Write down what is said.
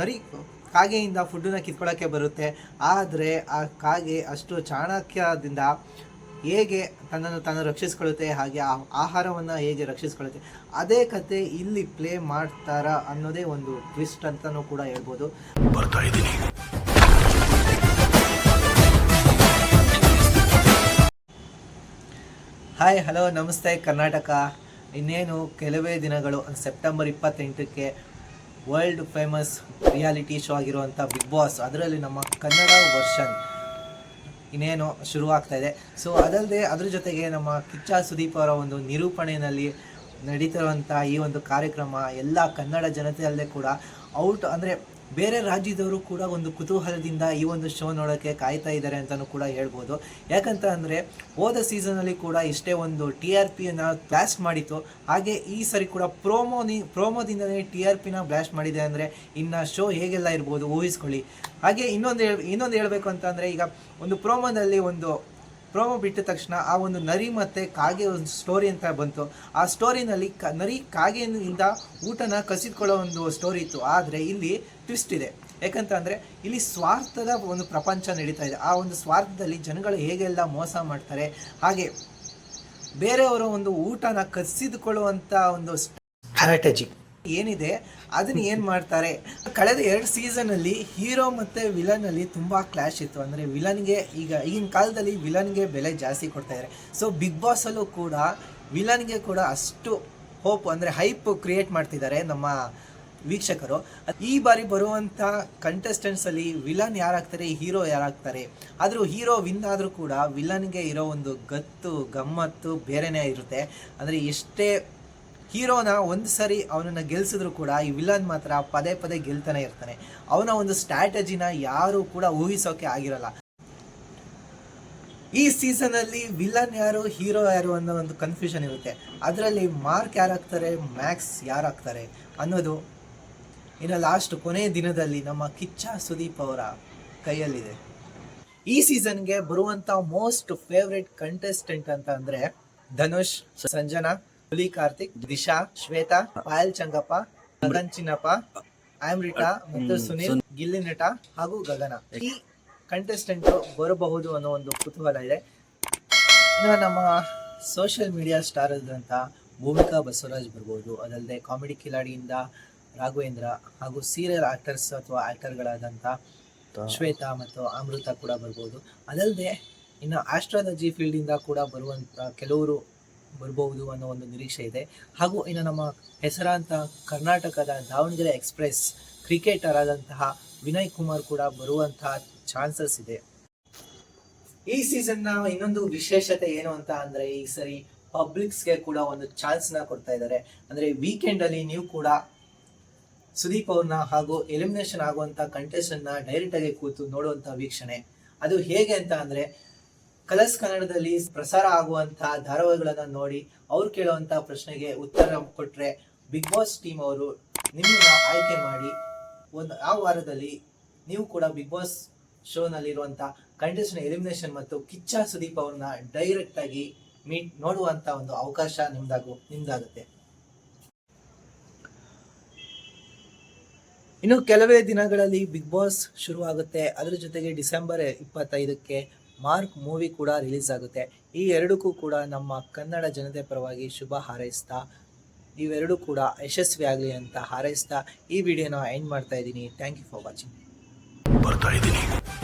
ನರಿ ಕಾಗೆಯಿಂದ ಫುಡ್ಡನ್ನ ಕಿತ್ಕೊಳ್ಳೋಕ್ಕೆ ಬರುತ್ತೆ. ಆದರೆ ಆ ಕಾಗೆ ಅಷ್ಟು ಚಾಣಕ್ಯದಿಂದ ಹೇಗೆ ತನ್ನನ್ನು ತಾನು ರಕ್ಷಿಸ್ಕೊಳ್ಳುತ್ತೆ ಹಾಗೆ ಆ ಆಹಾರವನ್ನು ಹೇಗೆ ರಕ್ಷಿಸ್ಕೊಳ್ಳುತ್ತೆ ಅದೇ ಕತೆ ಇಲ್ಲಿ ಪ್ಲೇ ಮಾಡ್ತಾರ ಅನ್ನೋದೇ ಒಂದು ಟ್ವಿಸ್ಟ್ ಅಂತಲೂ ಕೂಡ ಹೇಳ್ಬೋದು. ಬರ್ತಾ ಇದ್ದೀನಿ ಹಾಯ್ ಹಲೋ ನಮಸ್ತೆ ಕರ್ನಾಟಕ. ಇನ್ನೇನು ಕೆಲವೇ ದಿನಗಳು ಸೆಪ್ಟೆಂಬರ್ ಇಪ್ಪತ್ತೆಂಟಕ್ಕೆ ವರ್ಲ್ಡ್ ಫೇಮಸ್ ರಿಯಾಲಿಟಿ ಶೋ ಆಗಿರುವಂಥ ಬಿಗ್ ಬಾಸ್ ಅದರಲ್ಲಿ ನಮ್ಮ ಕನ್ನಡ ವರ್ಷನ್ ಇನ್ನೇನು ಶುರುವಾಗ್ತಾ ಇದೆ. ಸೊ ಅದಲ್ಲದೆ ಅದ್ರ ಜೊತೆಗೆ ನಮ್ಮ ಕಿಚ್ಚ ಸುದೀಪ್ ಅವರ ಒಂದು ನಿರೂಪಣೆಯಲ್ಲಿ ನಡೀತಿರುವಂಥ ಈ ಒಂದು ಕಾರ್ಯಕ್ರಮ ಎಲ್ಲ ಕನ್ನಡ ಜನತೆಯಲ್ಲೇ ಕೂಡ ಔಟ್ ಅಂದರೆ ಬೇರೆ ರಾಜ್ಯದವರು ಕೂಡ ಒಂದು ಕುತೂಹಲದಿಂದ ಈ ಒಂದು ಶೋ ನೋಡೋಕ್ಕೆ ಕಾಯ್ತಾ ಇದ್ದಾರೆ ಅಂತಲೂ ಕೂಡ ಹೇಳ್ಬೋದು. ಯಾಕಂತ ಅಂದರೆ, ಹೋದ ಸೀಸನಲ್ಲಿ ಕೂಡ ಇಷ್ಟೇ ಒಂದು ಟಿ ಆರ್ ಪಿಯನ್ನು ಬ್ಲಾಸ್ಟ್ ಮಾಡಿತ್ತು. ಹಾಗೆ ಈ ಸರಿ ಕೂಡ ಪ್ರೋಮೋನಿ ಪ್ರೋಮೋದಿಂದಲೇ ಟಿ ಆರ್ ಪಿನ ಬ್ಲಾಸ್ಟ್ ಮಾಡಿದೆ ಅಂದರೆ ಇನ್ನು ಶೋ ಹೇಗೆಲ್ಲ ಇರ್ಬೋದು ಊಹಿಸ್ಕೊಳ್ಳಿ. ಹಾಗೆ ಇನ್ನೊಂದು ಹೇಳ್, ಇನ್ನೊಂದು ಹೇಳಬೇಕು ಅಂತಂದರೆ ಈಗ ಒಂದು ಪ್ರೋಮೋದಲ್ಲಿ ಒಂದು ಪ್ರೋಮೋ ಬಿಟ್ಟ ತಕ್ಷಣ ಆ ಒಂದು ನರಿ ಮತ್ತು ಕಾಗೆ ಒಂದು ಸ್ಟೋರಿ ಅಂತ ಬಂತು. ಆ ಸ್ಟೋರಿನಲ್ಲಿ ಕ, ನರಿ ಕಾಗೆಯಿಂದ ಊಟನ ಕಸಿದ್ಕೊಳ್ಳೋ ಒಂದು ಸ್ಟೋರಿ ಇತ್ತು. ಆದರೆ ಇಲ್ಲಿ ಟ್ವಿಸ್ಟ್ ಇದೆ. ಯಾಕಂತ ಅಂದರೆ ಇಲ್ಲಿ ಸ್ವಾರ್ಥದ ಒಂದು ಪ್ರಪಂಚ ನಡೀತಾ ಇದೆ. ಆ ಒಂದು ಸ್ವಾರ್ಥದಲ್ಲಿ ಜನಗಳು ಹೇಗೆಲ್ಲ ಮೋಸ ಮಾಡ್ತಾರೆ, ಹಾಗೆ ಬೇರೆಯವರ ಒಂದು ಊಟನ ಕಸಿದುಕೊಳ್ಳುವಂಥ ಒಂದು ಸ್ಟ್ರಾಟಜಿ ಏನಿದೆ, ಅದನ್ನ ಏನು ಮಾಡ್ತಾರೆ? ಕಳೆದ ಎರಡು ಸೀಸನಲ್ಲಿ ಹೀರೋ ಮತ್ತು ವಿಲನಲ್ಲಿ ತುಂಬ ಕ್ಲಾಶ್ ಇತ್ತು. ಅಂದರೆ ವಿಲನ್ಗೆ ಈಗ, ಈಗಿನ ಕಾಲದಲ್ಲಿ ವಿಲನ್ಗೆ ಬೆಲೆ ಜಾಸ್ತಿ ಕೊಡ್ತಾ ಇದ್ದಾರೆ ಸೊ ಬಿಗ್ ಬಾಸಲ್ಲೂ ಕೂಡ ವಿಲನ್ಗೆ ಕೂಡ ಅಷ್ಟು ಹೋಪ್ ಅಂದರೆ ಹೈಪ್ ಕ್ರಿಯೇಟ್ ಮಾಡ್ತಿದ್ದಾರೆ ನಮ್ಮ ವೀಕ್ಷಕರು. ಈ ಬಾರಿ ಬರುವಂಥ ಕಂಟೆಸ್ಟೆಂಟ್ಸಲ್ಲಿ ವಿಲನ್ ಯಾರಾಗ್ತಾರೆ ಹೀರೋ ಯಾರಾಗ್ತಾರೆ? ಆದರೂ ಹೀರೋ ವಿನ್ ಆದರೂ ಕೂಡ ವಿಲನ್ಗೆ ಇರೋ ಒಂದು ಗತ್ತು, ಗಮ್ಮತ್ತು ಬೇರೆನೇ ಇರುತ್ತೆ. ಅಂದರೆ ಎಷ್ಟೇ ಹೀರೋನ ಒಂದು ಸರಿ ಅವನನ್ನು ಗೆಲ್ಸಿದ್ರು ಕೂಡ ಈ ವಿಲನ್ ಮಾತ್ರ ಪದೇ ಪದೇ ಗೆಲ್ತಾನೆ ಇರ್ತಾನೆ. ಅವನ ಒಂದು ಸ್ಟ್ರಾಟಜಿನ ಯಾರು ಕೂಡ ಊಹಿಸೋಕೆ ಆಗಿರಲ್ಲ. ಈ ಸೀಸನಲ್ಲಿ ವಿಲನ್ ಯಾರು, ಹೀರೋ ಯಾರು ಅನ್ನೋ ಒಂದು ಕನ್ಫ್ಯೂಷನ್ ಇರುತ್ತೆ. ಅದರಲ್ಲಿ ಮಾರ್ಕ್ ಯಾರಾಗ್ತಾರೆ ಮ್ಯಾಕ್ಸ್ ಯಾರಾಗ್ತಾರೆ ಅನ್ನೋದು ಇನ್ನು ಲಾಸ್ಟ್ ಕೊನೆಯ ದಿನದಲ್ಲಿ ನಮ್ಮ ಕಿಚ್ಚ ಸುದೀಪ್ ಅವರ ಕೈಯಲ್ಲಿದೆ. ಈ ಸೀಸನ್ಗೆ ಬರುವಂತ ಮೋಸ್ಟ್ ಫೇವ್ರೆಟ್ ಕಂಟೆಸ್ಟೆಂಟ್ ಅಂತ ಅಂದರೆ ಧನುಷ್, ಸಂಜನಾ. ಹುಲಿ ಕಾರ್ತಿಕ್ ದಿಶಾ ಶ್ವೇತಾ ಪಾಯಲ್ ಚಂಗಪ್ಪ ಗಗನ್ ಚಿನ್ನಪ್ಪ ಆಮ್ರಿಟಾ ಮತ್ತು ಸುನಿಲ್ ಗಿಲ್ಲಿ ನಟ ಹಾಗೂ ಗಗನ. ಈ ಕಂಟೆಸ್ಟೆಂಟ್ ಬರಬಹುದು ಅನ್ನೋ ಒಂದು ಕುತೂಹಲ ಇದೆ. ಇನ್ನು ನಮ್ಮ ಸೋಷಿಯಲ್ ಮೀಡಿಯಾ ಸ್ಟಾರ್ ಆದಂಥ ಭೂಮಿಕಾ ಬಸವರಾಜ್ ಬರ್ಬೋದು. ಅದಲ್ಲದೆ ಕಾಮಿಡಿ ಕಿಲಾಡಿಯಿಂದ ರಾಘವೇಂದ್ರ ಹಾಗೂ ಸೀರಿಯಲ್ ಆಕ್ಟರ್ಸ್ ಅಥವಾ ಆಕ್ಟರ್ಗಳಾದಂಥ ಶ್ವೇತಾ ಮತ್ತು ಅಮೃತ ಕೂಡ ಬರ್ಬೋದು. ಅದಲ್ಲದೆ ಇನ್ನು ಆಸ್ಟ್ರಾಲಜಿ ಫೀಲ್ಡಿಂದ ಕೂಡ ಬರುವಂಥ ಕೆಲವರು ಬರ್ಬೋದು ಅನ್ನೋ ಒಂದು ನಿರೀಕ್ಷೆ ಇದೆ. ಹಾಗೂ ಇನ್ನು ನಮ್ಮ ಹೆಸರಾಂತ ಕರ್ನಾಟಕದ ದಾವಣಗೆರೆ ಎಕ್ಸ್ಪ್ರೆಸ್ ಕ್ರಿಕೆಟರ್ ಆದಂತಹ ವಿನಯ್ ಕುಮಾರ್ ಕೂಡ ಬರುವಂತಹ ಚಾನ್ಸಸ್ ಇದೆ. ಈ ಸೀಸನ್ನ ಇನ್ನೊಂದು ವಿಶೇಷತೆ ಏನು ಅಂತ ಅಂದ್ರೆ ಈ ಸರಿ ಪಬ್ಲಿಕ್ಸ್ಗೆ ಕೂಡ ಒಂದು ಚಾನ್ಸ್ನ ಕೊಡ್ತಾ ಇದ್ದಾರೆ. ಅಂದ್ರೆ ವೀಕೆಂಡ್ ಅಲ್ಲಿ ನೀವು ಕೂಡ ಸುದೀಪ್ ಅವ್ರನ್ನ ಹಾಗೂ ಎಲಿಮಿನೇಷನ್ ಆಗುವಂತ ಕಂಟೆಸ್ಟೆಂಟ್ನ ಡೈರೆಕ್ಟ್ ಆಗಿ ಕೂತು ನೋಡುವಂತ ವೀಕ್ಷಣೆ. ಅದು ಹೇಗೆ ಅಂತ ಅಂದ್ರೆ ಕಲರ್ಸ್ ಕನ್ನಡದಲ್ಲಿ ಪ್ರಸಾರ ಆಗುವಂತ ಧಾರಾವಾಹಿಗಳನ್ನ ನೋಡಿ ಅವ್ರು ಕೇಳುವಂತ ಪ್ರಶ್ನೆಗೆ ಉತ್ತರ ಕೊಟ್ರೆ ಬಿಗ್ ಬಾಸ್ ಟೀಮ್ ಅವರು ನಿಮ್ಮನ್ನ ಆಯ್ಕೆ ಮಾಡಿ ಒಂದು ಆ ವಾರದಲ್ಲಿ ನೀವು ಕೂಡ ಬಿಗ್ ಬಾಸ್ ಶೋನಲ್ಲಿರುವಂಥ ಕಂಟೆಸ್ಟೆಂಟ್ ಎಲಿಮಿನೇಷನ್ ಮತ್ತು ಕಿಚ್ಚ ಸುದೀಪ್ ಅವ್ರನ್ನ ಡೈರೆಕ್ಟ್ ಆಗಿ ಮೀಟ್ ನೋಡುವಂತ ಒಂದು ಅವಕಾಶ ನಿಮ್ದಾಗು ನಿಮ್ದಾಗುತ್ತೆ. ಇನ್ನು ಕೆಲವೇ ದಿನಗಳಲ್ಲಿ ಬಿಗ್ ಬಾಸ್ ಶುರುವಾಗುತ್ತೆ. ಅದರ ಜೊತೆಗೆ ಡಿಸೆಂಬರ್ ಇಪ್ಪತ್ತೈದಕ್ಕೆ ಮಾರ್ಕ್ ಮೂವಿ ಕೂಡ ರಿಲೀಸ್ ಆಗುತ್ತೆ ಈ ಎರಡಕ್ಕೂ ಕೂಡ ನಮ್ಮ ಕನ್ನಡ ಜನತೆ ಪರವಾಗಿ ಶುಭ ಹಾರೈಸ್ತಾ, ಇವೆರಡೂ ಕೂಡ ಯಶಸ್ವಿ ಆಗಲಿ ಅಂತ ಹಾರೈಸ್ತಾ ಈ ವಿಡಿಯೋನ ಎಂಡ್ ಮಾಡ್ತಾ ಇದ್ದೀನಿ. ಥ್ಯಾಂಕ್ ಯು ಫಾರ್ ವಾಚಿಂಗ್ ಬರ್ತಾ